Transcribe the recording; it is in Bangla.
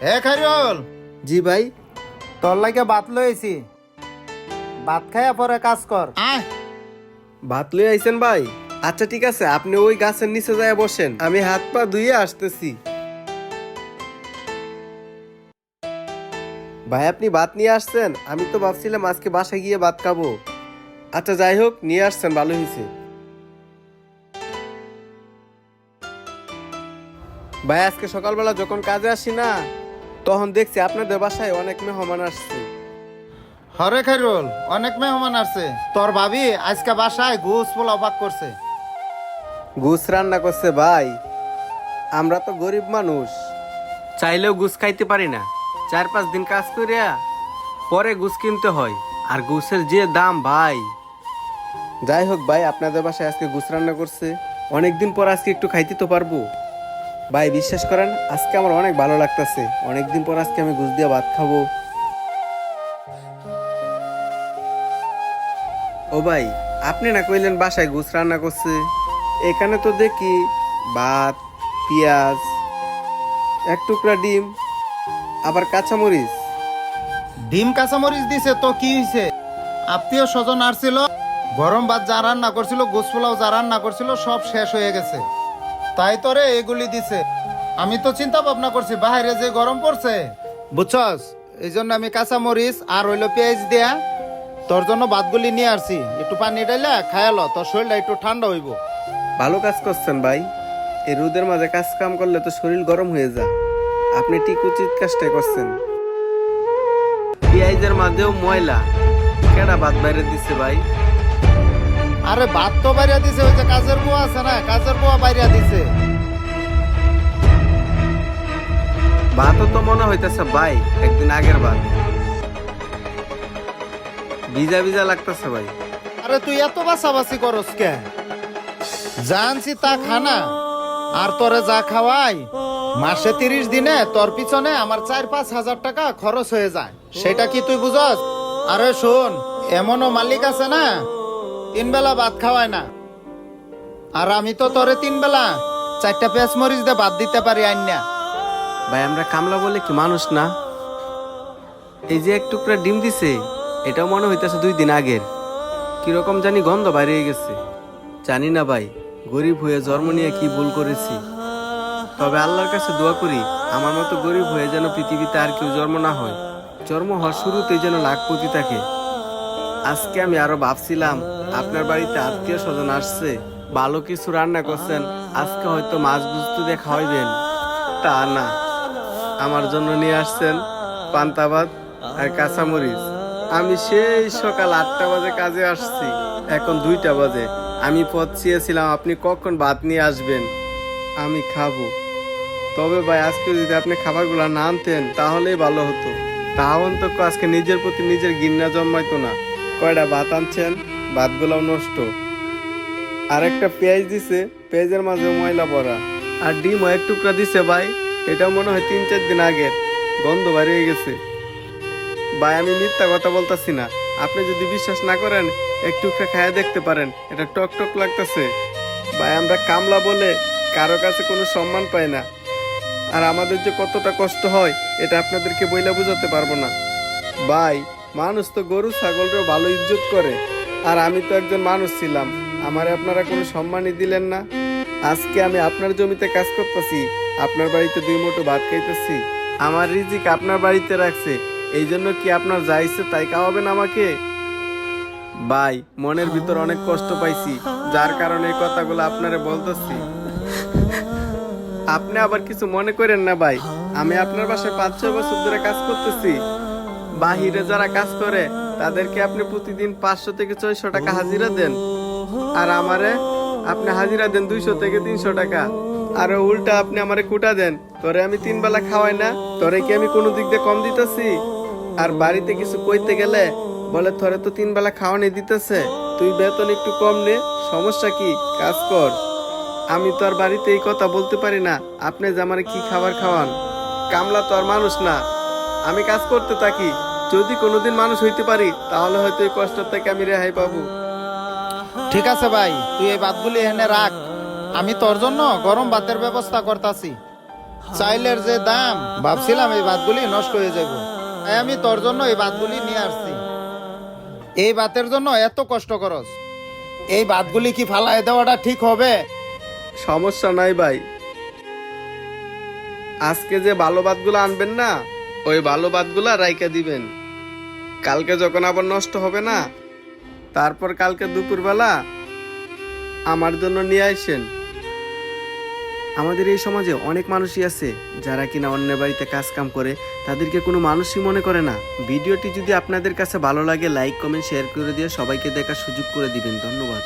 এ জি ভাই তোর লাগে ভাত লইছি ভাত খাইয়া পরে কাজ কর। আয়। ভাত লই আইছেন ভাই? আচ্ছা ঠিক আছে আপনি ওই গাছের নিচে যায় বসেন আমি হাত পা ধুয়ে আসতেছি। ভাই আপনি ভাত নিয়ে আসছেন আমি তো ভাবছিলাম আজকে বাসায় গিয়ে ভাত খাব। আচ্ছা যাই হোক নিয়ে আসছেন ভালো হয়েছে ভাই আজকে সকালবেলা যখন কাজে আসি না তখন দেখছি আপনাদের বাসায় অনেক মেহমান আসছে। হরে খাইরুল অনেক মেহমান আসছে। তোর ভাবি আজকে বাসায় ঘুষ পোলাও পাক করছে। ঘুষ রান্না করছে ভাই। আমরা তো গরিব মানুষ। চাইলেও ঘুষ খাইতে পারি না। চার পাঁচ দিন কাজ করিয়া পরে ঘুষ কিনতে হয়। আর ঘুষের যে দাম ভাই। যাই হোক ভাই আপনাদের বাসায় আজকে ঘুষ রান্না করছে। অনেকদিন পর আজকে একটু খাইতে তো পারব। ভাই, বিশ্বাস করেন, আজকে আমার অনেক ভালো লাগতেছে। অনেকদিন পর আজকে আমি ঘুষ দিয়ে ভাত খাব। ও ভাই, আপনি না কইলেন বাসায় ঘুষ রান্না করছে। এখানে তো দেখি ভাত, পেঁয়াজ, এক টুকরা ডিম, আবার কাঁচামরিচ। ডিম, কাঁচামরিচ দিছে, তো কি হইছে? আত্মীয় স্বজন আসছিল, গরম ভাত যা রান্না করছিল ঘুষ পোলাও যা রান্না করছিল, সব শেষ হয়ে গেছে। তাই তোরে এগুলি দিছে। আমি তো চিন্তা ভাবনা করছি বাইরে যে গরম পড়ছে। বুঝছস? এই জন্য আমি কাঁচা মরিচ আর হইল পেঁয়াজ দেয়া তোর জন্য ভাতগুলি নিয়ে আসছি। একটু পানি ডাইলা খায়ালো তোর শরীরটা একটু ঠান্ডা হইব। ভালো কাজ করছেন ভাই। এই রোদের মাঝে কাজ কাম করলে তো শরীর গরম হয়ে যায়। আপনি ঠিক উচিত কাজটাই করছেন। পেঁয়াজের মাঝেও ময়লা। কেডা ভাত বাইরে দিচ্ছে ভাই? আরে ভাত তো বাইরে দিছে ওই যে কাজের বুয়া আছে না কাজের বুয়া বাইরে দিছে। ভাতও তো মনে হইতেছে ভাই একদিন আগের ভাত। ভিজা ভিজা লাগতেছে ভাই। আরে তুই এত বাসাবাসি করস কে? জানছি তা খানা আর তোরে যা খাওয়াই মাসে তিরিশ দিনে তোর পিছনে আমার চার পাঁচ হাজার টাকা খরচ হয়ে যায়। সেটা কি তুই বুঝস? আরে শোন এমনও মালিক আছে না তিন বেলা ভাত খাওয়ায় না। আর আমি তো তোরে তিন বেলা চারটা পেঁয়াজ মরিচ দিয়ে ভাত দিতে পারি আইনা ভাই, আমরা কামলা বলে কি মানুষ না? এই যে এক টুকরা ডিম দিছে, এটাও মনে হইতেছে দুই দিন আগের। কীরকম জানি গন্ধ বাইরে গেছে। জানি না ভাই, গরিব হয়ে জন্ম নিয়ে কি ভুল করেছি। তবে আল্লাহর কাছে দোয়া করি, আমার মতো গরিব হয়ে যেন পৃথিবীতে আর কেউ জন্ম না হয়। জন্ম হওয়ার শুরুতেই যেন লাখপতি থাকে। আজকে আমি আরও ভাবছিলাম, আপনার বাড়িতে আত্মীয় স্বজন আসছে, ভালো কিছু রান্না করছেন, আজকে হয়তো মাছ গুস্ত দিয়ে খাওয়াইবেন। তা না, আমার জন্য নিয়ে আসছেন পান্তাবাদ আর কাঁচামরিচ। আমি সেই সকাল আটটা বাজে কাজে আসছি, এখন দুইটা বাজে। আমি পথ চেয়েছিলাম, আপনি কখন ভাত নিয়ে আসবেন? আমি খাব। তবে ভাই, আজকে যদি আপনি খাবারগুলো না আনতেন, তাহলেই ভালো হতো। তাও অন্তত আজকে নিজের প্রতি নিজের গিন্না জন্মাইতো না। কয়টা ভাত আনছেন? ভাতগুলাও নষ্ট। আর একটা পেঁয়াজ দিছে, পেঁয়াজের মাঝে ময়লা ভরা। আর ডিম এক টুকরা দিছে ভাই, এটা মনে হয় তিন চার দিন আগের। গন্ধ বাড়িয়ে গেছে। ভাই, আমি মিথ্যা কথা বলতাছি না। আপনি যদি বিশ্বাস না করেন, এক টুকরা খায়া দেখতে পারেন। এটা টক টক লাগতেছে। ভাই, আমরা কামলা বলে কারও কাছে কোনো সম্মান পাই না। আর আমাদের যে কতটা কষ্ট হয়, এটা আপনাদেরকে বইলা বোঝাতে পারব না। ভাই মানুষ তো গরু, ছাগলরেও ভালো ইজ্জত করে। আর আমি তো একজন মানুষ ছিলাম। আমারে আপনারা কোনো সম্মানই দিলেন না। আজকে আমি আপনার জমিতে কাজ করতেছি। আপনার বাড়িতে দুই মুঠো ভাত খাইতেছি। আমার রিজিক আপনার বাড়িতে রাখছে। এই জন্য কি আপনার যা ইচ্ছে তাই খাওয়াবেন আমাকে? ভাই, মনের ভিতর অনেক কষ্ট পাইছি। যার কারণে এই কথাগুলো আপনারে বলতেছি। আপনি আবার কিছু মনে করেন না ভাই। আমি আপনার বাসায় পাঁচ, ছয় বছর ধরে কাজ করতেছি। বাহিরে যারা কাজ করে, তাদেরকে আপনি প্রতিদিন পাঁচশো থেকে ছয়শো টাকা হাজিরা দেন। আর আমারে আপনি হাজিরা দেন দুইশো থেকে তিনশো টাকা। আর উল্টা আপনি আমারে কুটা দেন। তোরে আমি তিন বেলা খাওয়াই না, তোরে কি আমি কোনো দিক দিয়ে কম দিতেছি? আর বাড়িতে কিছু কইতে গেলে বলে, তোরে তো তিন বেলা খাওয়ানি দিতেছে, তুই বেতন একটু কম নে, সমস্যা কি? কাজ কর। আমি তো আর বাড়িতে এই কথা বলতে পারি না, আপনি যে আমার কি খাবার খাওয়ান? কামলা তো আর মানুষ না। আমি কাজ করতে থাকি। যদি কোনোদিন মানুষ হইতে পারি তাহলে হয়তো এই কষ্ট থেকে আমি রেহাই পাবো। ঠিক আছে ভাই তুই এই ভাতগুলি এনে রাখ। আমি তোর জন্য গরম ভাতের ব্যবস্থা করতাছি। চাইলের যে দাম ভাবছিলাম এই ভাতগুলি নষ্ট হয়ে যাবে তাই আমি তোর জন্য এই ভাতগুলি নিয়ে আসছি। এই ভাতের জন্য এত কষ্ট করস। এই ভাতগুলি কি ফালাই দেওয়াটা ঠিক হবে? সমস্যা নাই ভাই। আজকে যে ভালো ভাতগুলো আনবেন না ওই ভালো ভাতগুলা রাইকা দিবেন। কালকে যখন আবার নষ্ট হবে না, তারপর কালকে দুপুরবেলা আমার জন্য নিয়ে আসেন। আমাদের এই সমাজে অনেক মানুষই আছে, যারা কিনা অন্যের বাড়িতে কাজ কাম করে, তাদেরকে কোনো মানুষই মনে করে না। ভিডিওটি যদি আপনাদের কাছে ভালো লাগে লাইক কমেন্ট শেয়ার করে দিয়ে সবাইকে দেখার সুযোগ করে দিবেন। ধন্যবাদ।